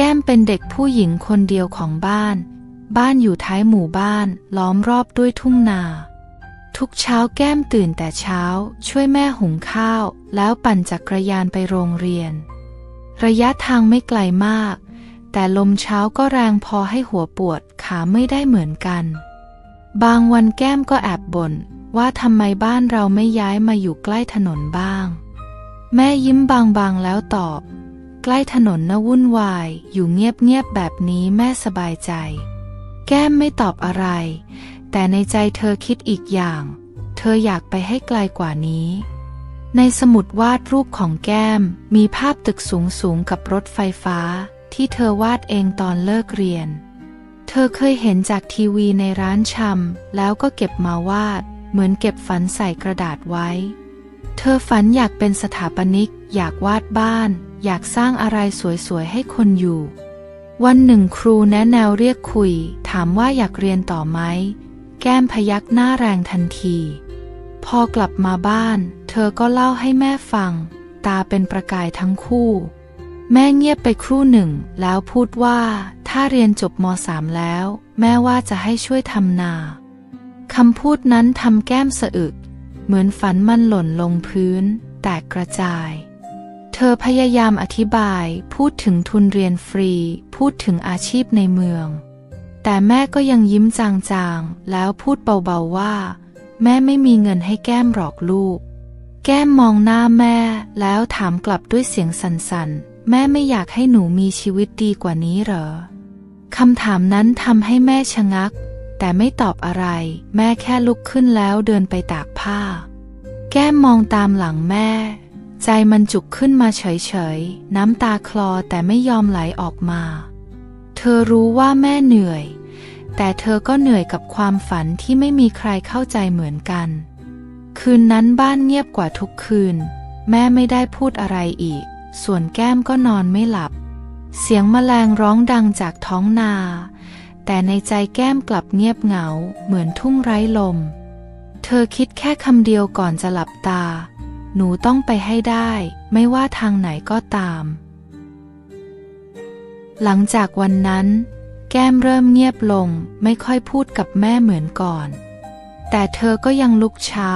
ก้มเป็นเด็กผู้หญิงคนเดียวของบ้าน บ้านอยู่ท้ายหมู่บ้าน ล้อมรอบด้วยทุ่งนา ทุกเช้าแก้มตื่นแต่เช้า ช่วยแม่หุงข้าว แล้วปั่นจักรยานไปโรงเรียน ระยะทางไม่ไกลมาก แต่ลมเช้าก็แรงพอให้หัวปวดขาไม่ได้เหมือนกัน บางวันแก้มก็แอบบ่นว่าทำไมบ้านเราไม่ย้ายมาอยู่ใกล้ถนนบ้าง แม่ยิ้มบางๆแล้วตอบ ใกล้ถนนน่ะวุ่นวาย อยู่เงียบๆแบบนี้แม่สบายใจ แก้มไม่ตอบอะไร แต่ในใจเธอคิดอีกอย่าง เธออยากไปให้ไกลกว่านี้ ในสมุดวาดรูปของแก้มมีภาพตึกสูงๆกับรถไฟฟ้า ที่เธอวาดเองตอนเลิกเรียน เธอเคยเห็นจากทีวีในร้านชำแล้วก็เก็บมาวาด เหมือนเก็บฝันใส่กระดาษไว้ เธอฝันอยากเป็นสถาปนิก อยากวาดบ้าน อยากสร้างอะไรสวยๆให้คนอยู่ วันหนึ่งครูแนะแนวเรียกคุย ถามว่าอยากเรียนต่อไหม แก้มพยักหน้าแรงทันที พอกลับมาบ้าน เธอก็เล่าให้แม่ฟัง ตาเป็นประกายทั้งคู่ แม่เงียบไปครู่หนึ่ง แล้วพูดว่า ถ้าเรียนจบมสามแล้ว แม่ว่าจะให้ช่วยทำนาคำพูดนั้นทำแก้มสะอึก เหมือนฝันมันหล่นลงพื้น แตกกระจาย ธอพยายามอธิบาย พูดถึงทุนเรียนฟรี พูดถึงอาชีพในเมือง แต่แม่ก็ยังยิ้มจางๆ แล้วพูดเบาๆว่า แม่ไม่มีเงินให้แก้มหรอกลูก แก้มมองหน้าแม่ แล้วถามกลับด้วยเสียงสั่นๆ แม่ไม่อยากให้หนูมีชีวิตดีกว่านี้เหรอคำถามนั้นทำให้แม่ชะงัก แต่ไม่ตอบอะไร แม่แค่ลุกขึ้นแล้วเดินไปตากผ้า แก้มมองตามหลังแม่ ใจมันจุกขึ้นมาเฉยๆ น้ำตาคลอแต่ไม่ยอมไหลออกมา เธอรู้ว่าแม่เหนื่อย แต่เธอก็เหนื่อยกับความฝันที่ไม่มีใครเข้าใจเหมือนกัน คืนนั้นบ้านเงียบกว่าทุกคืน แม่ไม่ได้พูดอะไรอีก ส่วนแก้มก็นอนไม่หลับ เสียงแมลงร้องดังจากท้องนา แต่ในใจแก้มกลับเงียบเหงา เหมือนทุ่งไร้ลม เธอคิดแค่คำเดียวก่อนจะหลับตา หนูต้องไปให้ได้ ไม่ว่าทางไหนก็ตาม หลังจากวันนั้น แก้มเริ่มเงียบลง ไม่ค่อยพูดกับแม่เหมือนก่อน แต่เธอก็ยังลุกเช้า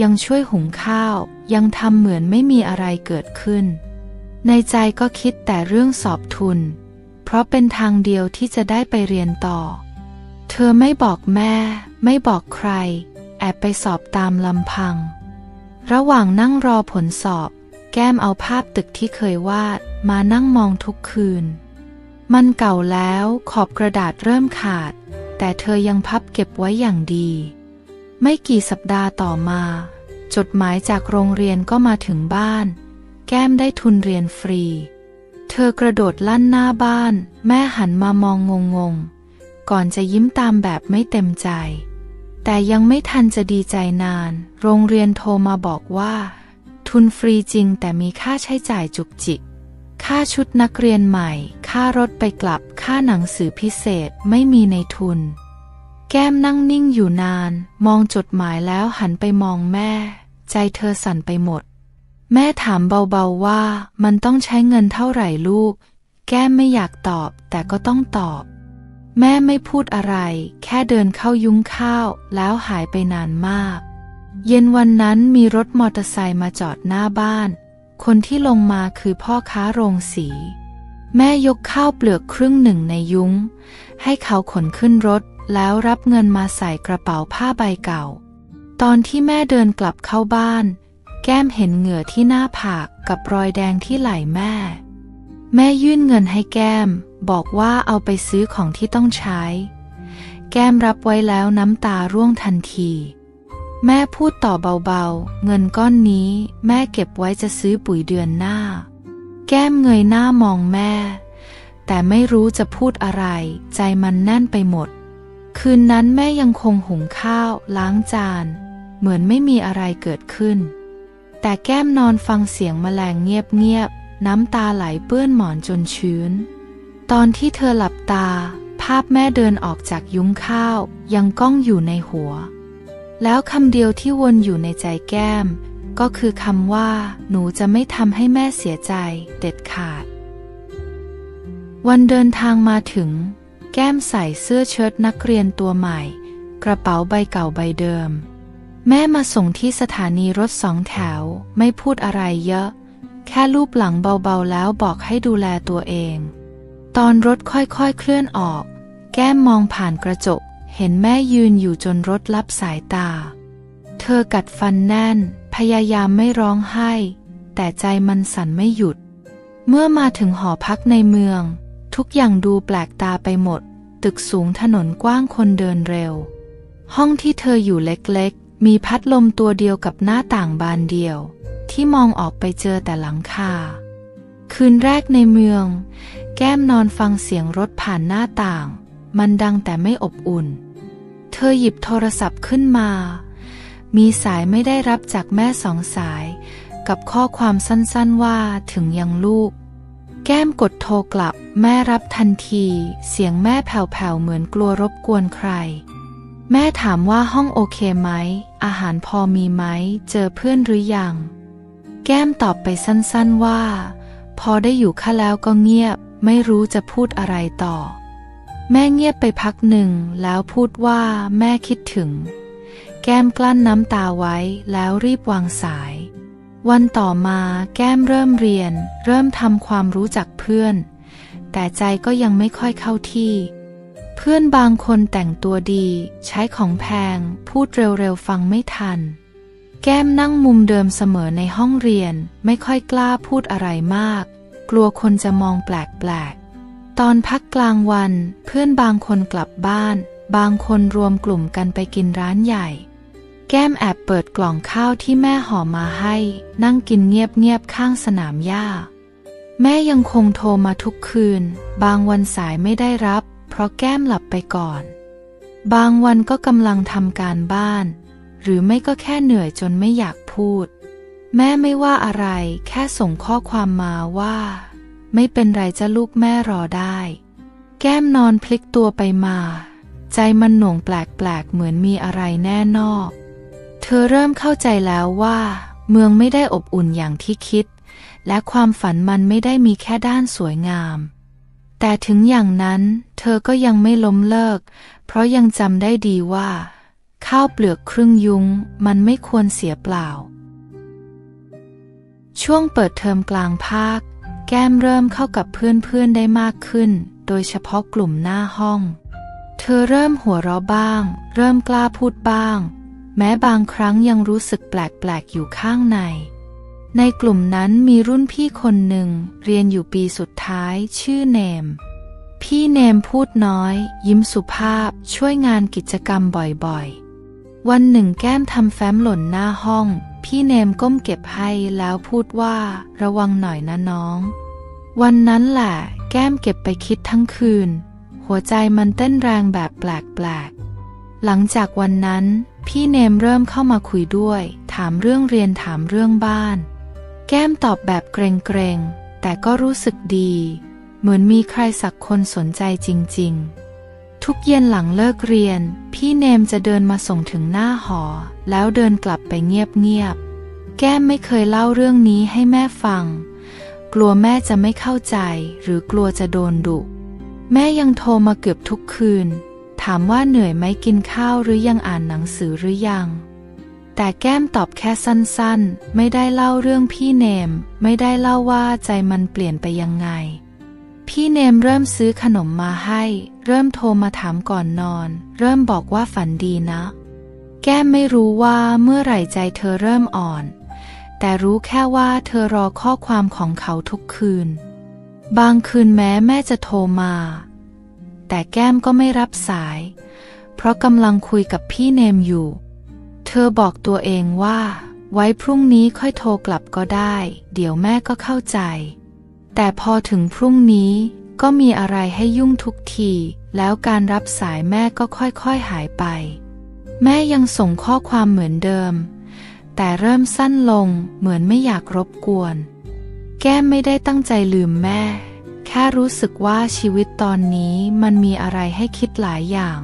ยังช่วยหุงข้าว ยังทำเหมือนไม่มีอะไรเกิดขึ้น ในใจก็คิดแต่เรื่องสอบทุน เพราะเป็นทางเดียวที่จะได้ไปเรียนต่อ เธอไม่บอกแม่ ไม่บอกใคร แอบไปสอบตามลำพัง ระหว่างนั่งรอผลสอบ แก้มเอาภาพตึกที่เคยวาด มานั่งมองทุกคืน มันเก่าแล้วขอบกระดาษเริ่มขาด แต่เธอยังพับเก็บไว้อย่างดี ไม่กี่สัปดาห์ต่อมา จดหมายจากโรงเรียนก็มาถึงบ้าน แก้มได้ทุนเรียนฟรี เธอกระโดดลั่นหน้าบ้าน แม่หันมามองงงๆ ก่อนจะยิ้มตามแบบไม่เต็มใจ แต่ยังไม่ทันจะดีใจนาน โรงเรียนโทรมาบอกว่า ทุนฟรีจริงแต่มีค่าใช้จ่ายจุกจิก ค่าชุดนักเรียนใหม่ ค่ารถไปกลับ ค่าหนังสือพิเศษไม่มีในทุน แก้มนั่งนิ่งอยู่นาน มองจดหมายแล้วหันไปมองแม่ ใจเธอสั่นไปหมด แม่ถามเบาๆว่ามันต้องใช้เงินเท่าไหร่ลูก แก้มไม่อยากตอบแต่ก็ต้องตอบ แม่ไม่พูดอะไร แค่เดินเข้ายุ้งข้าว แล้วหายไปนานมาก เย็นวันนั้นมีรถมอเตอร์ไซค์มาจอดหน้าบ้าน คนที่ลงมาคือพ่อค้าโรงสี แม่ยกข้าวเปลือกครึ่งหนึ่งในยุ้ง ให้เขาขนขึ้นรถ แล้วรับเงินมาใส่กระเป๋าผ้าใบเก่า ตอนที่แม่เดินกลับเข้าบ้าน แก้มเห็นเหงื่อที่หน้าผากกับรอยแดงที่ไหล่แม่ แม่ยื่นเงินให้แก้ม บอกว่าเอาไปซื้อของที่ต้องใช้ แก้มรับไว้แล้วน้ำตาร่วงทันที แม่พูดต่อเบาๆ เงินก้อนนี้แม่เก็บไว้จะซื้อปุ๋ยเดือนหน้า แก้มเงยหน้ามองแม่ แต่ไม่รู้จะพูดอะไร ใจมันแน่นไปหมด คืนนั้นแม่ยังคงหุงข้าว ล้างจาน เหมือนไม่มีอะไรเกิดขึ้น แต่แก้มนอนฟังเสียงแมลงเงียบๆน้ำตาไหลเปื้อนหมอนจนชื้น ตอนที่เธอหลับตา ภาพแม่เดินออกจากยุ้งข้าว ยังก้องอยู่ในหัว แล้วคำเดียวที่วนอยู่ในใจแก้ม ก็คือคำว่า หนูจะไม่ทำให้แม่เสียใจ เด็ดขาด วันเดินทางมาถึง แก้มใส่เสื้อเชิ้ตนักเรียนตัวใหม่ กระเป๋าใบเก่าใบเดิม แม่มาส่งที่สถานีรถสองแถว ไม่พูดอะไรเยอะ แค่ลูบหลังเบาๆแล้วบอกให้ดูแลตัวเอง ตอนรถค่อยๆเคลื่อนออก แก้มมองผ่านกระจก เห็นแม่ยืนอยู่จนรถลับสายตา เธอกัดฟันแน่น พยายามไม่ร้องไห้ แต่ใจมันสั่นไม่หยุด เมื่อมาถึงหอพักในเมือง ทุกอย่างดูแปลกตาไปหมด ตึกสูงถนนกว้างคนเดินเร็ว ห้องที่เธออยู่เล็กๆ มีพัดลมตัวเดียวกับหน้าต่างบานเดียว ที่มองออกไปเจอแต่หลังคา คืนแรกในเมือง แก้มนอนฟังเสียงรถผ่านหน้าต่าง มันดังแต่ไม่อบอุ่น เธอหยิบโทรศัพท์ขึ้นมา มีสายไม่ได้รับจากแม่สองสาย กับข้อความสั้นๆว่าถึงยังลูก แก้มกดโทรกลับ แม่รับทันที เสียงแม่แผ่วๆเหมือนกลัวรบกวนใคร แม่ถามว่าห้องโอเคไหม อาหารพอมีไหม เจอเพื่อนหรือยัง แก้มตอบไปสั้นๆว่า พอได้อยู่ข้าแล้วก็เงียบ ไม่รู้จะพูดอะไรต่อ แม่เงียบไปพักหนึ่งแล้วพูดว่าแม่คิดถึง แก้มกลั้นน้ำตาไว้แล้วรีบวางสาย วันต่อมาแก้มเริ่มเรียน เริ่มทำความรู้จักเพื่อน แต่ใจก็ยังไม่ค่อยเข้าที่ เพื่อนบางคนแต่งตัวดี ใช้ของแพง พูดเร็วๆฟังไม่ทัน แก้มนั่งมุมเดิมเสมอในห้องเรียน ไม่ค่อยกล้าพูดอะไรมาก กลัวคนจะมองแปลกๆ ตอนพักกลางวัน เพื่อนบางคนกลับบ้าน บางคนรวมกลุ่มกันไปกินร้านใหญ่ แก้มแอบเปิดกล่องข้าวที่แม่ห่อมาให้ นั่งกินเงียบๆข้างสนามหญ้า แม่ยังคงโทรมาทุกคืน บางวันสายไม่ได้รับ เพราะแก้มหลับไปก่อน บางวันก็กำลังทำการบ้าน หรือไม่ก็แค่เหนื่อยจนไม่อยากพูด แม่ไม่ว่าอะไร แค่ส่งข้อความมาว่า ไม่เป็นไรจะลูกแม่รอได้ แก้มนอนพลิกตัวไปมา ใจมันหน่วงแปลกๆ เหมือนมีอะไรแน่นอก เธอเริ่มเข้าใจแล้วว่า เมืองไม่ได้อบอุ่นอย่างที่คิด และความฝันมันไม่ได้มีแค่ด้านสวยงาม แต่ถึงอย่างนั้น เธอก็ยังไม่ล้มเลิก เพราะยังจำได้ดีว่า ข้าวเปลือกครึ่งยุงมันไม่ควรเสียเปล่า ช่วงเปิดเทอมกลางภาค แก้มเริ่มเข้ากับเพื่อนๆได้มากขึ้น โดยเฉพาะกลุ่มหน้าห้อง เธอเริ่มหัวเราะบ้าง เริ่มกล้าพูดบ้าง แม้บางครั้งยังรู้สึกแปลกๆอยู่ข้างใน ในกลุ่มนั้นมีรุ่นพี่คนหนึ่ง เรียนอยู่ปีสุดท้ายชื่อเนมพี่เนมพูดน้อย ยิ้มสุภาพช่วยงานกิจกรรมบ่อยๆ วันหนึ่งแก้มทำแฟ้มหล่นหน้าห้อง พี่เนมก้มเก็บให้แล้วพูดว่า ระวังหน่อยนะน้อง วันนั้นแหละแก้มเก็บไปคิดทั้งคืน หัวใจมันเต้นแรงแบบแปลกๆ หลังจากวันนั้น พี่เนมเริ่มเข้ามาคุยด้วย ถามเรื่องเรียนถามเรื่องบ้าน แก้มตอบแบบเกรงๆ แต่ก็รู้สึกดี เหมือนมีใครสักคนสนใจจริง ๆ ทุกเย็นหลังเลิกเรียน พี่เนมจะเดินมาส่งถึงหน้าหอ แล้วเดินกลับไปเงียบๆ แก้มไม่เคยเล่าเรื่องนี้ให้แม่ฟัง กลัวแม่จะไม่เข้าใจ หรือกลัวจะโดนดุ แม่ยังโทรมาเกือบทุกคืน ถามว่าเหนื่อยไหมกินข้าวหรือยังอ่านหนังสือหรือยัง แต่แก้มตอบแค่สั้นๆ ไม่ได้เล่าเรื่องพี่เนม ไม่ได้เล่าว่าใจมันเปลี่ยนไปยังไง พี่เนมเริ่มซื้อขนมมาให้ เริ่มโทรมาถามก่อนนอน เริ่มบอกว่าฝันดีนะ แก้มไม่รู้ว่าเมื่อไหร่ใจเธอเริ่มอ่อน แต่รู้แค่ว่าเธอรอข้อความของเขาทุกคืน บางคืนแม้แม่จะโทรมา แต่แก้มก็ไม่รับสาย เพราะกำลังคุยกับพี่เนมอยู่ เธอบอกตัวเองว่า ไว้พรุ่งนี้ค่อยโทรกลับก็ได้ เดี๋ยวแม่ก็เข้าใจ แต่พอถึงพรุ่งนี้ก็มีอะไรให้ยุ่งทุกที แล้วการรับสายแม่ก็ค่อยๆหายไป แม่ยังส่งข้อความเหมือนเดิม แต่เริ่มสั้นลงเหมือนไม่อยากรบกวน แก้มไม่ได้ตั้งใจลืมแม่ แค่รู้สึกว่าชีวิตตอนนี้มันมีอะไรให้คิดหลายอย่าง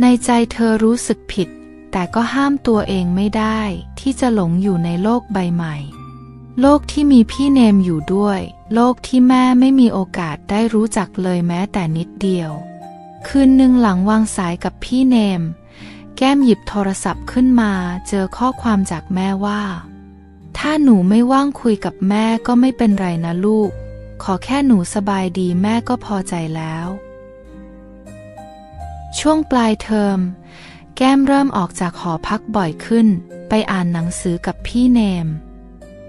ในใจเธอรู้สึกผิด แต่ก็ห้ามตัวเองไม่ได้ที่จะหลงอยู่ในโลกใบใหม่ โลกที่มีพี่เนมอยู่ด้วย โลกที่แม่ไม่มีโอกาสได้รู้จักเลยแม้แต่นิดเดียว คืนหนึ่งหลังวางสายกับพี่เนม แก้มหยิบโทรศัพท์ขึ้นมา เจอข้อความจากแม่ว่า ถ้าหนูไม่ว่างคุยกับแม่ก็ไม่เป็นไรนะลูก ขอแค่หนูสบายดีแม่ก็พอใจแล้ว ช่วงปลายเทอม แก้มเริ่มออกจากหอพักบ่อยขึ้น ไปอ่านหนังสือกับพี่เนม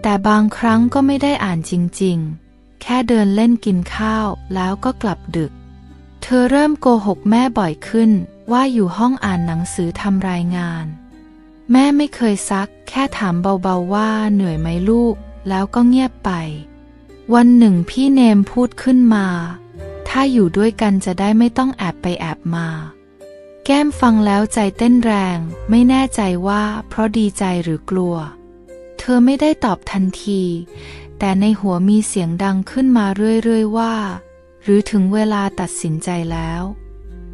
แต่บางครั้งก็ไม่ได้อ่านจริงๆ แค่เดินเล่นกินข้าวแล้วก็กลับดึก เธอเริ่มโกหกแม่บ่อยขึ้นว่าอยู่ห้องอ่านหนังสือทำรายงาน แม่ไม่เคยซัก แค่ถามเบาๆว่าเหนื่อยไหมลูก แล้วก็เงียบไป วันหนึ่งพี่เนมพูดขึ้นมา ถ้าอยู่ด้วยกันจะได้ไม่ต้องแอบไปแอบมา แก้มฟังแล้วใจเต้นแรง ไม่แน่ใจว่าเพราะดีใจหรือกลัว เธอไม่ได้ตอบทันที แต่ในหัวมีเสียงดังขึ้นมาเรื่อยๆว่า หรือถึงเวลาตัดสินใจแล้ว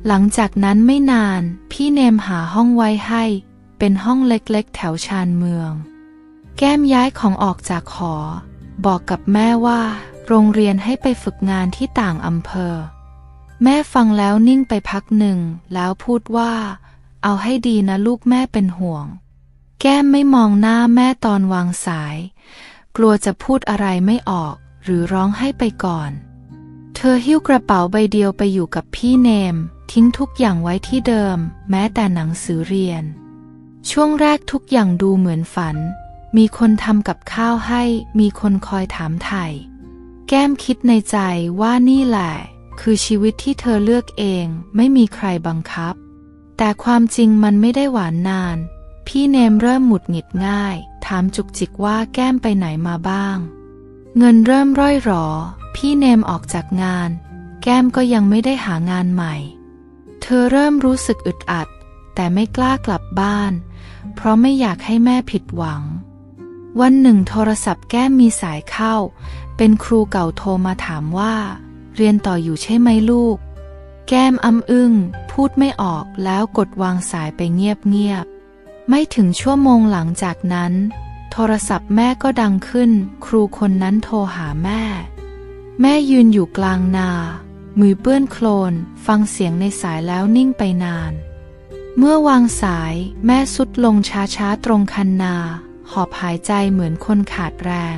หลังจากนั้นไม่นาน พี่เนมหาห้องไว้ให้ เป็นห้องเล็กๆ แถวชานเมือง แก้มย้ายของออกจากหอ บอกกับแม่ว่า โรงเรียนให้ไปฝึกงานที่ต่างอำเภอ แม่ฟังแล้วนิ่งไปพักหนึ่ง แล้วพูดว่า เอาให้ดีนะลูกแม่เป็นห่วง แก้มไม่มองหน้าแม่ตอนวางสาย กลัวจะพูดอะไรไม่ออก หรือร้องให้ไปก่อน เธอหิ้วกระเป๋าใบเดียวไปอยู่กับพี่เนม ทิ้งทุกอย่างไว้ที่เดิม แม้แต่หนังสือเรียน ช่วงแรกทุกอย่างดูเหมือนฝัน มีคนทำกับข้าวให้ มีคนคอยถามไถ่แก้มคิดในใจว่านี่แหละ คือชีวิตที่เธอเลือกเองไม่มีใครบังคับ แต่ความจริงมันไม่ได้หวานนาน พี่เนมเริ่มหมุดหงิดง่าย ถามจุกจิกว่าแก้มไปไหนมาบ้าง เงินเริ่มร่อยหรอ พี่เนมออกจากงาน แก้มก็ยังไม่ได้หางานใหม่ เธอเริ่มรู้สึกอึดอัด แต่ไม่กล้ากลับบ้าน เพราะไม่อยากให้แม่ผิดหวัง วันหนึ่งโทรศัพท์แก้มมีสายเข้า เป็นครูเก่าโทรมาถามว่า เรียนต่ออยู่ใช่ไหมลูก แก้มอ้ำอึ้งพูดไม่ออกแล้วกดวางสายไปเงียบๆ ไม่ถึงชั่วโมงหลังจากนั้น โทรศัพท์แม่ก็ดังขึ้น ครูคนนั้นโทรหาแม่ แม่ยืนอยู่กลางนา มือเปื้อนโคลน ฟังเสียงในสายแล้วนิ่งไปนาน เมื่อวางสายแม่สุดลงช้าๆตรงคันนา หอบหายใจเหมือนคนขาดแรง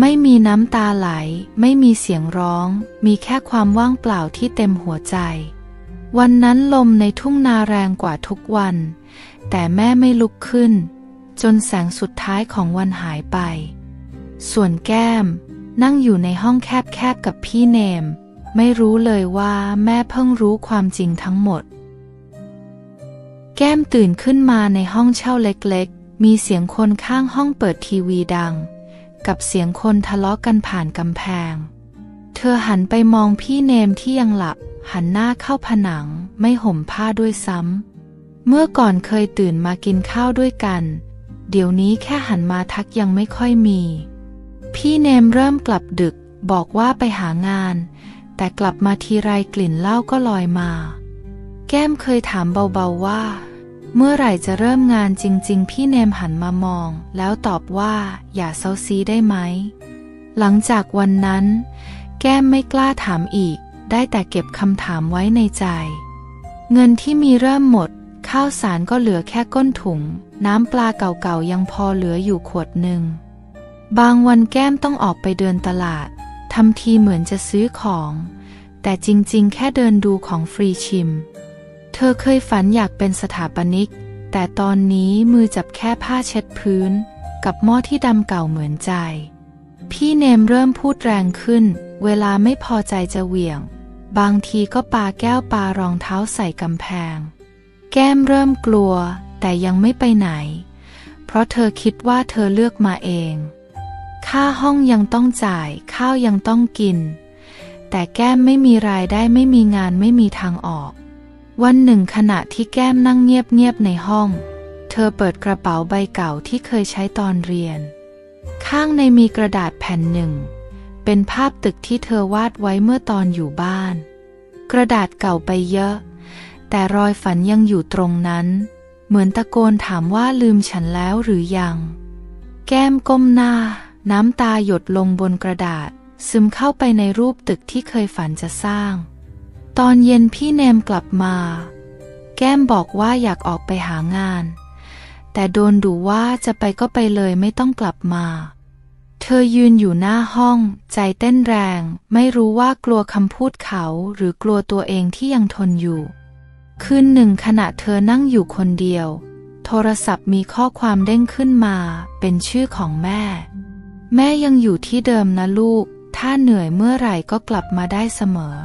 ไม่มีน้ำตาไหล ไม่มีเสียงร้อง มีแค่ความว่างเปล่าที่เต็มหัวใจ วันนั้นลมในทุ่งนาแรงกว่าทุกวัน แต่แม่ไม่ลุกขึ้น จนแสงสุดท้ายของวันหายไป ส่วนแก้มนั่งอยู่ในห้องแคบๆกับพี่เนม ไม่รู้เลยว่าแม่เพิ่งรู้ความจริงทั้งหมด แก้มตื่นขึ้นมาในห้องเช่าเล็กๆ มีเสียงคนข้างห้องเปิดทีวีดัง กับเสียงคนทะเลาะกันผ่านกำแพง เธอหันไปมองพี่เนมที่ยังหลับ หันหน้าเข้าผนังไม่ห่มผ้าด้วยซ้ำ เมื่อก่อนเคยตื่นมากินข้าวด้วยกัน เดี๋ยวนี้แค่หันมาทักยังไม่ค่อยมี พี่เนมเริ่มกลับดึกบอกว่าไปหางาน แต่กลับมาทีไรกลิ่นเหล้าก็ลอยมา แก้มเคยถามเบาๆว่า เมื่อไหร่จะเริ่มงานจริง ๆ พี่เนมหันมามอง แล้วตอบว่าอย่าเซาซีได้ไหม หลังจากวันนั้น แก้มไม่กล้าถามอีก ได้แต่เก็บคำถามไว้ในใจ เงินที่มีเริ่มหมด ข้าวสารก็เหลือแค่ก้นถุง น้ำปลาเก่าๆยังพอเหลืออยู่ขวดหนึ่ง บางวันแก้มต้องออกไปเดินตลาดทำทีเหมือนจะซื้อของ แต่จริงๆ แค่เดินดูของฟรีชิม เธอเคยฝันอยากเป็นสถาปนิก แต่ตอนนี้มือจับแค่ผ้าเช็ดพื้น กับหม้อที่ดำเก่าเหมือนใจ พี่เนมเริ่มพูดแรงขึ้น เวลาไม่พอใจจะเหวี่ยง บางทีก็ปาแก้วปารองเท้าใส่กำแพง แก้มเริ่มกลัว แต่ยังไม่ไปไหน เพราะเธอคิดว่าเธอเลือกมาเอง ค่าห้องยังต้องจ่าย ข้าวยังต้องกิน แต่แก้มไม่มีรายได้ไม่มีงานไม่มีทางออก วันหนึ่งขณะที่แก้มนั่งเงียบๆในห้อง เธอเปิดกระเป๋าใบเก่าที่เคยใช้ตอนเรียน ข้างในมีกระดาษแผ่นหนึ่ง เป็นภาพตึกที่เธอวาดไว้เมื่อตอนอยู่บ้าน กระดาษเก่าไปเยอะ แต่รอยฝันยังอยู่ตรงนั้น เหมือนตะโกนถามว่าลืมฉันแล้วหรือยัง แก้มก้มหน้า น้ำตาหยดลงบนกระดาษ ซึมเข้าไปในรูปตึกที่เคยฝันจะสร้าง ตอนเย็นพี่เนมกลับมา แก้มบอกว่าอยากออกไปหางาน แต่โดนดูว่าจะไปก็ไปเลยไม่ต้องกลับมาเธอยืนอยู่หน้าห้อง ใจเต้นแรง ไม่รู้ว่ากลัวคำพูดเขาหรือกลัวตัวเองที่ยังทนอยู่ คืนหนึ่งขณะเธอนั่งอยู่คนเดียว โทรศัพท์มีข้อความเด้งขึ้นมา เป็นชื่อของแม่ แม่ยังอยู่ที่เดิมนะลูก ถ้าเหนื่อยเมื่อไหร่ก็กลับมาได้เสมอ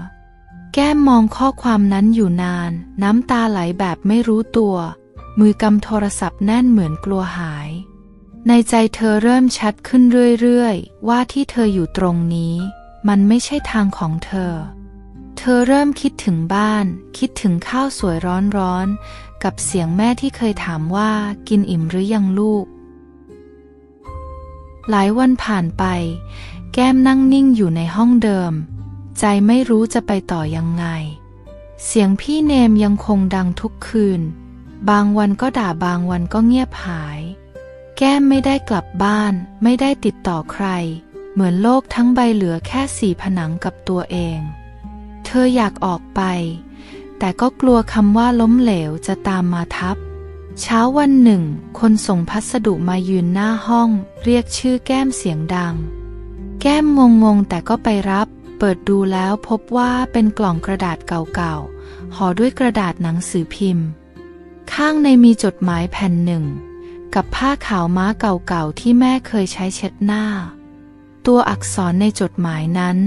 แก้มมองข้อความนั้นอยู่นาน น้ำตาไหลแบบไม่รู้ตัว มือกำโทรศัพท์แน่นเหมือนกลัวหาย ในใจเธอเริ่มชัดขึ้นเรื่อยๆ ว่าที่เธออยู่ตรงนี้ มันไม่ใช่ทางของเธอ อเริ่มคิดถึงบ้าน คิดถึงข้าวสวยร้อนๆ กับเสียงแม่ที่เคยถามว่ากินอิ่มหรือยังลูก หลายวันผ่านไป แก้มนั่งนิ่งอยู่ในห้องเดิม ใจไม่รู้จะไปต่อยังไง เสียงพี่เนมยังคงดังทุกคืน บางวันก็ด่าบางวันก็เงียบหาย แก้มไม่ได้กลับบ้าน ไม่ได้ติดต่อใคร เหมือนโลกทั้งใบเหลือแค่สี่ผนังกับตัวเอง เธออยากออกไป แต่ก็กลัวคำว่าล้มเหลวจะตามมาทับ เช้าวันหนึ่ง คนส่งพัสดุมายืนหน้าห้อง เรียกชื่อแก้มเสียงดัง แก้มงงงแต่ก็ไปรับ เปิดดูแล้วพบว่าเป็นกล่องกระดาษเก่าๆห่อด้วยกระดาษหนังสือพิมพ์ ข้างในมีจดหมายแผ่นหนึ่ง กับผ้าขาวม้าเก่าๆที่แม่เคยใช้เช็ดหน้า ตัวอักษรในจดหมายนั้น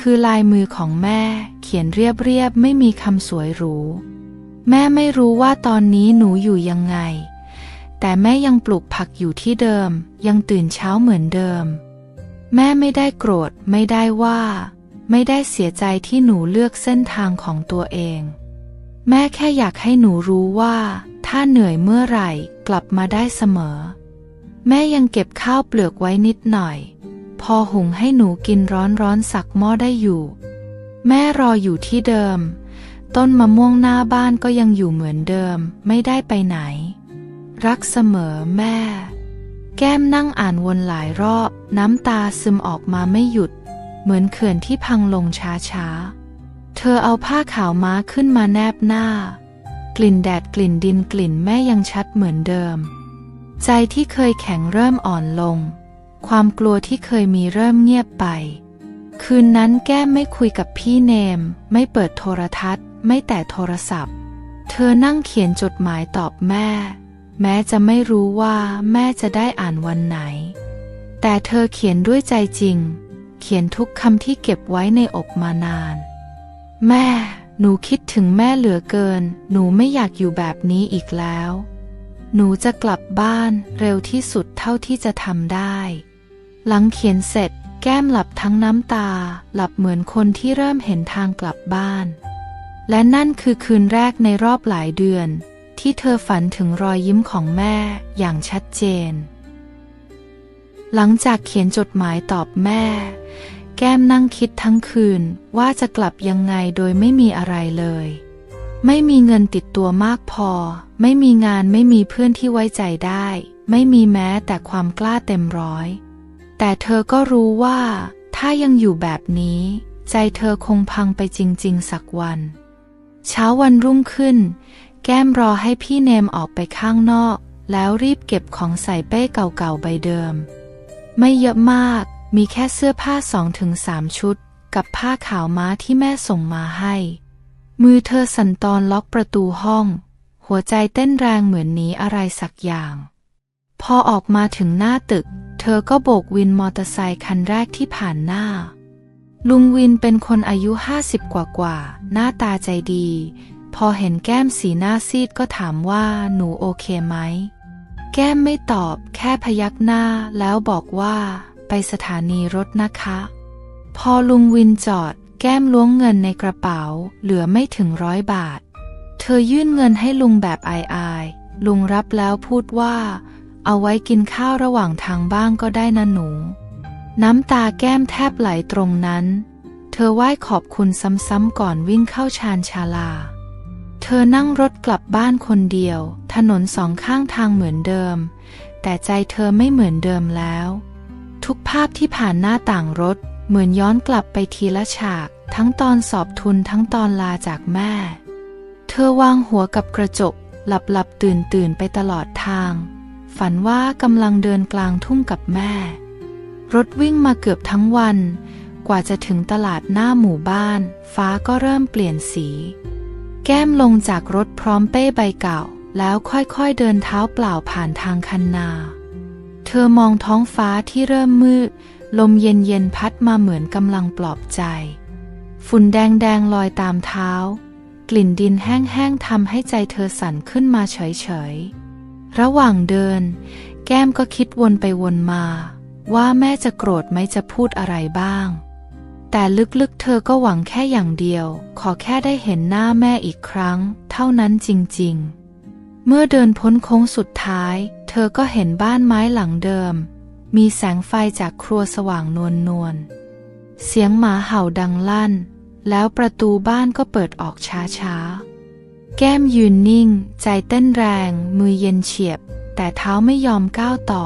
คือลายมือของแม่เขียนเรียบๆไม่มีคำสวยหรู แม่ไม่รู้ว่าตอนนี้หนูอยู่ยังไง แต่แม่ยังปลูกผักอยู่ที่เดิม ยังตื่นเช้าเหมือนเดิม แม่ไม่ได้โกรธไม่ได้ว่า ไม่ได้เสียใจที่หนูเลือกเส้นทางของตัวเอง แม่แค่อยากให้หนูรู้ว่า ถ้าเหนื่อยเมื่อไหร่กลับมาได้เสมอ แม่ยังเก็บข้าวเปลือกไว้นิดหน่อย พอหุงให้หนูกินร้อนๆสักหม้อได้อยู่ แม่รออยู่ที่เดิม ต้นมะม่วงหน้าบ้านก็ยังอยู่เหมือนเดิมไม่ได้ไปไหน รักเสมอแม่ แก้มนั่งอ่านวนหลายรอบ น้ำตาซึมออกมาไม่หยุด เหมือนเขื่อนที่พังลงช้าๆ เธอเอาผ้าขาวม้าขึ้นมาแนบหน้า กลิ่นแดดกลิ่นดินกลิ่นแม่ยังชัดเหมือนเดิม ใจที่เคยแข็งเริ่มอ่อนลง ความกลัวที่เคยมีเริ่มเงียบไป คืนนั้นแก้มไม่คุยกับพี่เนม ไม่เปิดโทรทัศน์ ไม่แต่โทรศัพท์ เธอนั่งเขียนจดหมายตอบแม่ แม้จะไม่รู้ว่าแม่จะได้อ่านวันไหน แต่เธอเขียนด้วยใจจริง เขียนทุกคำที่เก็บไว้ในอกมานาน แม่ หนูคิดถึงแม่เหลือเกิน หนูไม่อยากอยู่แบบนี้อีกแล้ว หนูจะกลับบ้านเร็วที่สุดเท่าที่จะทำได้ หลังเขียนเสร็จ แก้มหลับทั้งน้ำตา หลับเหมือนคนที่เริ่มเห็นทางกลับบ้าน และนั่นคือคืนแรกในรอบหลายเดือน ที่เธอฝันถึงรอยยิ้มของแม่อย่างชัดเจน หลังจากเขียนจดหมายตอบแม่ แก้มนั่งคิดทั้งคืนว่าจะกลับยังไงโดยไม่มีอะไรเลย ไม่มีเงินติดตัวมากพอ ไม่มีงานไม่มีเพื่อนที่ไว้ใจได้ ไม่มีแม้แต่ความกล้าเต็มร้อย แต่เธอก็รู้ว่า ถ้ายังอยู่แบบนี้ ใจเธอคงพังไปจริง ๆ สักวัน เช้าวันรุ่งขึ้น แก้มรอให้พี่เนมออกไปข้างนอก แล้วรีบเก็บของใส่เป้เก่าๆใบเดิม ไม่เยอะมากมีแค่เสื้อผ้าสองถึงสามชุด กับผ้าขาวม้าที่แม่ส่งมาให้ มือเธอสั่นตอนล็อกประตูห้อง หัวใจเต้นแรงเหมือนหนีอะไรสักอย่าง พอออกมาถึงหน้าตึก เธอก็โบกวินมอเตอร์ไซคันแรกที่ผ่านหน้า ลุงวินเป็นคนอายุห้าสิบกว่ากว่า หน้าตาใจดี พอเห็นแก้มสีหน้าซีดก็ถามว่าหนูโอเคไหม แก้มไม่ตอบแค่พยักหน้าแล้วบอกว่า ไปสถานีรถนะคะ พอลุงวินจอด แก้มล้วงเงินในกระเป๋า เหลือไม่ถึงร้อยบาท เธอยื่นเงินให้ลุงแบบอายๆลุงรับแล้วพูดว่า เอาไว้กินข้าวระหว่างทางบ้างก็ได้นะหนู น้ำตาแก้มแทบไหลตรงนั้น เธอไหว้ขอบคุณซ้ำๆก่อนวิ่งเข้าชานชาลา เธอนั่งรถกลับบ้านคนเดียว ถนนสองข้างทางเหมือนเดิม แต่ใจเธอไม่เหมือนเดิมแล้วททุกภาพที่ผ่านหน้าต่างรถ เหมือนย้อนกลับไปทีละฉาก ทั้งตอนสอบทุนทั้งตอนลาจากแม่ เธอวางหัวกับกระจกหลับหลับตื่นตื่นไปตลอดทาง ฝันว่ากำลังเดินกลางทุ่งกับแม่ รถวิ่งมาเกือบทั้งวัน กว่าจะถึงตลาดหน้าหมู่บ้าน ฟ้าก็เริ่มเปลี่ยนสี แก้มลงจากรถพร้อมเป้ใบเก่า แล้วค่อยๆเดินเท้าเปล่าผ่านทางคันนา เธอมองท้องฟ้าที่เริ่มมืด ลมเย็นๆพัดมาเหมือนกำลังปลอบใจ ฝุ่นแดงๆลอยตามเท้า กลิ่นดินแห้งๆทำให้ใจเธอสั่นขึ้นมาเฉยๆ ระหว่างเดิน แก้มก็คิดวนไปวนมา ว่าแม่จะโกรธไหมจะพูดอะไรบ้าง แต่ลึกๆเธอก็หวังแค่อย่างเดียว ขอแค่ได้เห็นหน้าแม่อีกครั้ง เท่านั้นจริงๆ เมื่อเดินพ้นโค้งสุดท้าย เธอก็เห็นบ้านไม้หลังเดิม มีแสงไฟจากครัวสว่างนวลนวลๆเสียงหมาเห่าดังลั่น แล้วประตูบ้านก็เปิดออกช้าๆ แก้มยืนนิ่ง ใจเต้นแรง มือเย็นเฉียบ แต่เท้าไม่ยอมก้าวต่อ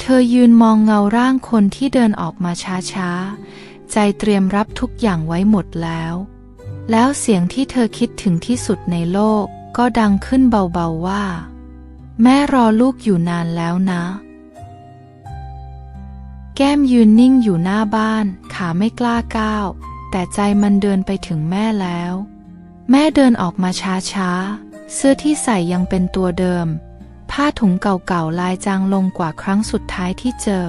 เธอยืนมองเงาร่างคนที่เดินออกมาช้าๆ ใจเตรียมรับทุกอย่างไว้หมดแล้ว แล้วเสียงที่เธอคิดถึงที่สุดในโลกก็ดังขึ้นเบาๆว่า แม่รอลูกอยู่นานแล้วนะ แก้มยืนนิ่งอยู่หน้าบ้าน ขาไม่กล้าก้าว แต่ใจมันเดินไปถึงแม่แล้ว แม่เดินออกมาช้าๆ เสื้อที่ใส่ยังเป็นตัวเดิม ผ้าถุงเก่าๆ ลายจางลงกว่าครั้งสุดท้ายที่เจอ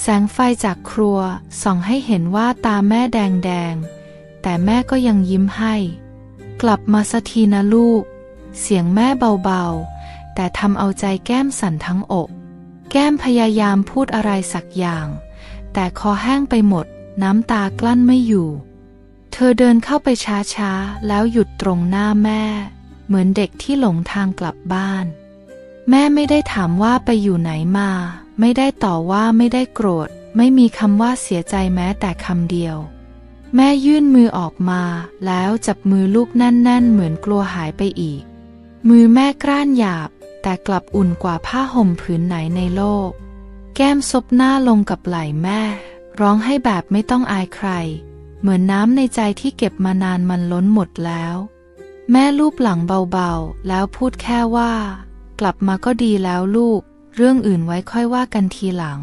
แสงไฟจากครัวส่องให้เห็นว่าตาแม่แดงๆ แต่แม่ก็ยังยิ้มให้ กลับมาสักทีนะลูก เสียงแม่เบาๆ แต่ทำเอาใจแก้มสั่นทั้งอก แก้มพยายามพูดอะไรสักอย่าง แต่คอแห้งไปหมด น้ำตากลั้นไม่อยู่ เธอเดินเข้าไปช้าๆ แล้วหยุดตรงหน้าแม่ เหมือนเด็กที่หลงทางกลับบ้าน แม่ไม่ได้ถามว่าไปอยู่ไหนมา ไม่ได้ต่อว่าไม่ได้โกรธ ไม่มีคำว่าเสียใจแม้แต่คำเดียว แม่ยื่นมือออกมา แล้วจับมือลูกแน่นๆ เหมือนกลัวหายไปอีก มือแม่กร้านหยาบ แต่กลับอุ่นกว่าผ้าห่มผืนไหนในโลก แก้มซบหน้าลงกับไหล่แม่ ร้องให้แบบไม่ต้องอายใคร เหมือนน้ำในใจที่เก็บมานานมันล้นหมดแล้ว แม่ลูบหลังเบาๆ แล้วพูดแค่ว่า กลับมาก็ดีแล้วลูก เรื่องอื่นไว้ค่อยว่ากันทีหลัง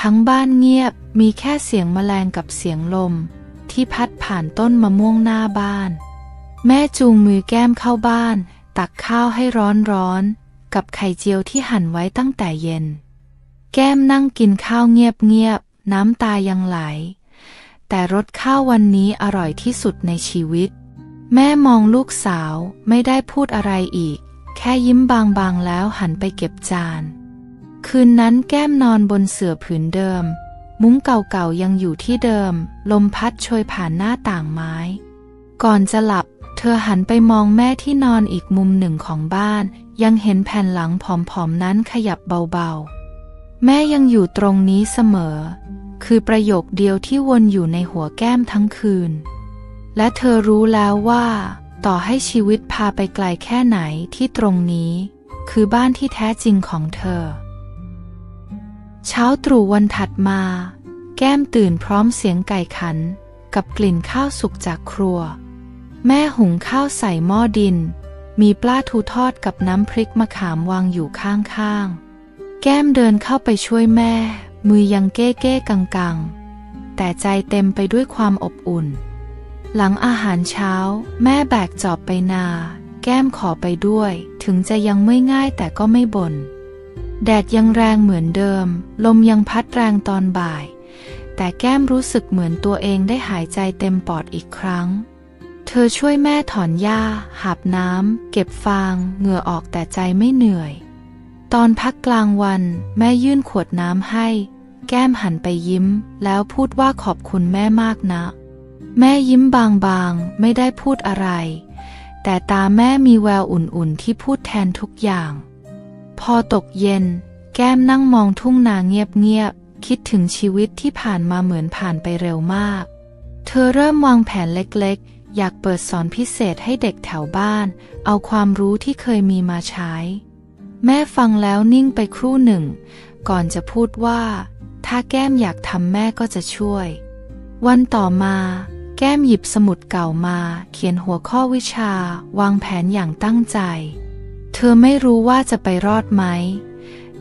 ทั้งบ้านเงียบมีแค่เสียงแมลงกับเสียงลม ที่พัดผ่านต้นมะม่วงหน้าบ้าน แม่จูงมือแก้มเข้าบ้าน ตักข้าวให้ร้อนๆกับไข่เจียวที่หั่นไว้ตั้งแต่เย็น แก้มนั่งกินข้าวเงียบๆน้ำตายังไหล แต่รสข้าววันนี้อร่อยที่สุดในชีวิต แม่มองลูกสาวไม่ได้พูดอะไรอีก แค่ยิ้มบางๆแล้วหันไปเก็บจาน คืนนั้นแก้มนอนบนเสื่อผืนเดิม มุ้งเก่าๆยังอยู่ที่เดิม ลมพัดโชยผ่านหน้าต่างไม้ ก่อนจะหลับ เธอหันไปมองแม่ที่นอนอีกมุมหนึ่งของบ้าน ยังเห็นแผ่นหลังผอมๆนั้นขยับเบาๆแม่ยังอยู่ตรงนี้เสมอ คือประโยคเดียวที่วนอยู่ในหัวแก้มทั้งคืน และเธอรู้แล้วว่า ต่อให้ชีวิตพาไปไกลแค่ไหนที่ตรงนี้ คือบ้านที่แท้จริงของเธอ เช้าตรู่วันถัดมา แก้มตื่นพร้อมเสียงไก่ขัน กับกลิ่นข้าวสุกจากครัว แม่หุงข้าวใส่หม้อดิน มีปลาทูทอดกับน้ำพริกมะขามวางอยู่ข้างๆ แก้มเดินเข้าไปช่วยแม่ มือยังเก้เก้กังๆ แต่ใจเต็มไปด้วยความอบอุ่น หลังอาหารเช้า แม่แบกจอบไปนา แก้มขอไปด้วย ถึงจะยังไม่ง่ายแต่ก็ไม่บน่น แดดยังแรงเหมือนเดิม ลมยังพัดแรงตอนบ่าย แต่แก้มรู้สึกเหมือนตัวเองได้หายใจเต็มปอดอีกครั้ง เธอช่วยแม่ถอนหญ้า หาบน้ำ เก็บฟาง เหงื่อออกแต่ใจไม่เหนื่อย ตอนพักกลางวันแม่ยื่นขวดน้ำให้ แก้มหันไปยิ้ม แล้วพูดว่าขอบคุณแม่มากนะ แม่ยิ้มบางๆ ไม่ได้พูดอะไร แต่ตาแม่มีแววอุ่นๆ ที่พูดแทนทุกอย่าง พอตกเย็น แก้มนั่งมองทุ่งนาเงียบๆ คิดถึงชีวิตที่ผ่านมาเหมือนผ่านไปเร็วมาก เธอเริ่มวางแผนเล็กๆ อยากเปิดสอนพิเศษให้เด็กแถวบ้าน เอาความรู้ที่เคยมีมาใช้ แม่ฟังแล้วนิ่งไปครู่หนึ่ง ก่อนจะพูดว่า ถ้าแก้มอยากทำแม่ก็จะช่วย วันต่อมา แก้มหยิบสมุดเก่ามา เขียนหัวข้อวิชาวางแผนอย่างตั้งใจ เธอไม่รู้ว่าจะไปรอดไหม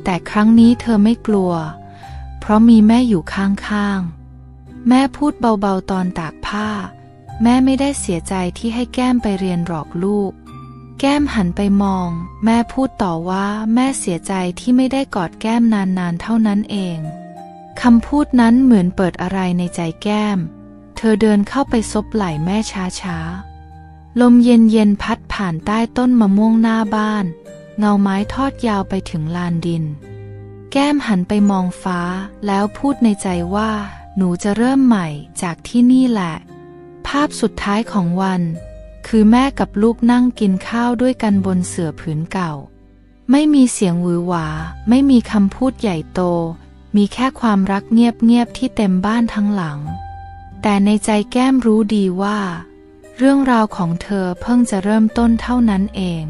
แต่ครั้งนี้เธอไม่กลัว เพราะมีแม่อยู่ข้างๆ แม่พูดเบาๆตอนตากผ้า แม่ไม่ได้เสียใจที่ให้แก้มไปเรียนหรอกลูก แก้มหันไปมอง แม่พูดต่อว่าแม่เสียใจที่ไม่ได้กอดแก้มนานๆเท่านั้นเองคำพูดนั้นเหมือนเปิดอะไรในใจแก้ม เธอเดินเข้าไปซบไหล่แม่ช้าๆ ลมเย็นๆพัดผ่านใต้ต้นมะม่วงหน้าบ้าน เงาไม้ทอดยาวไปถึงลานดิน แก้มหันไปมองฟ้า แล้วพูดในใจว่า หนูจะเริ่มใหม่จากที่นี่แหละ ภาพสุดท้ายของวัน คือแม่กับลูกนั่งกินข้าวด้วยกันบนเสื่อผืนเก่า ไม่มีเสียงหวือหวา ไม่มีคำพูดใหญ่โต มีแค่ความรักเงียบๆที่เต็มบ้านทั้งหลัง แต่ในใจแก้มรู้ดีว่า เรื่องราวของเธอเพิ่งจะเริ่มต้นเท่านั้นเอง